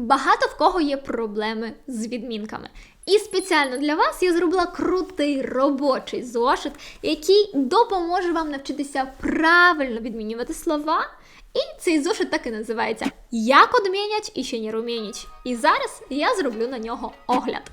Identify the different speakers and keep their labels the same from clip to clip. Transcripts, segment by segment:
Speaker 1: Багато в кого є проблеми з відмінками. І спеціально для вас я зробила крутий робочий зошит, який допоможе вам навчитися правильно відмінювати слова. І цей зошит так і називається Як одмінять і ще не румінять. І зараз я зроблю на нього огляд.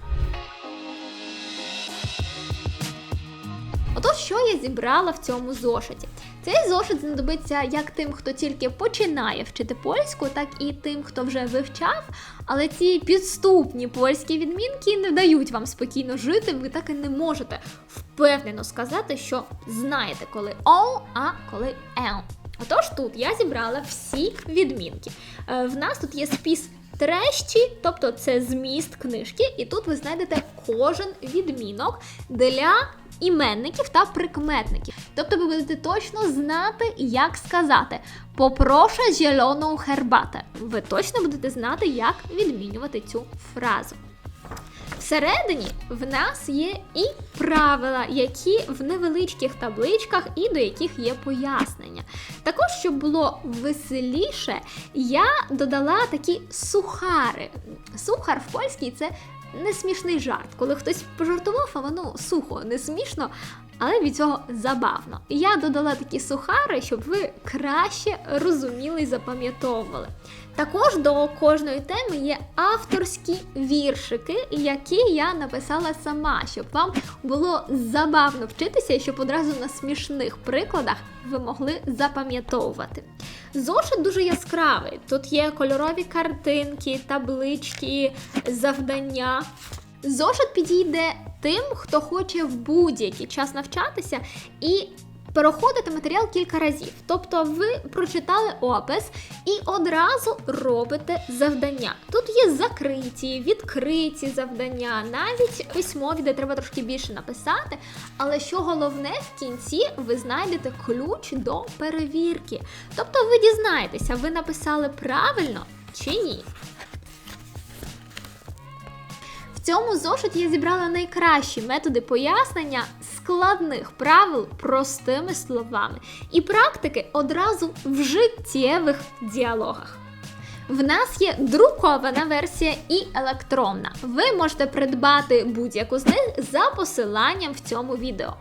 Speaker 1: Отож, що я зібрала в цьому зошиті? Цей зошит знадобиться як тим, хто тільки починає вчити польську, так і тим, хто вже вивчав. Але ці підступні польські відмінки не дають вам спокійно жити. Ви так і не можете впевнено сказати, що знаєте, коли о, а коли ел. Отож, тут я зібрала всі відмінки. Е, В нас тут є спіс трещі, тобто це зміст книжки, і тут ви знайдете кожен відмінок для іменників та прикметників. Тобто ви будете точно знати, як сказати попрошу зеленого хербата. Ви точно будете знати, як відмінювати цю фразу. Всередині в нас є і правила, які в невеличких табличках і до яких є пояснення. Також, щоб було веселіше, я додала такі сухари. Сухар в польській це не смішний жарт. Коли хтось пожартував, а воно сухо, не смішно, але від цього забавно. Я додала такі сухари, щоб ви краще розуміли і запам'ятовували. Також до кожної теми є авторські віршики, які я написала сама, щоб вам було забавно вчитися і щоб одразу на смішних прикладах ви могли запам'ятовувати. Зошит дуже яскравий. Тут є кольорові картинки, таблички, завдання. Зошит підійде тим, хто хоче в будь-який час навчатися і переходити матеріал кілька разів. Тобто ви прочитали опис і одразу робите завдання. Тут є закриті, відкриті завдання, навіть письмові, де треба трошки більше написати. Але що головне, в кінці ви знайдете ключ до перевірки. Тобто ви дізнаєтеся, ви написали правильно чи ні. Цьому зошиті я зібрала найкращі методи пояснення складних правил простими словами і практики одразу в життєвих діалогах. В нас є друкована версія і електронна. Ви можете придбати будь-яку з них за посиланням в цьому відео.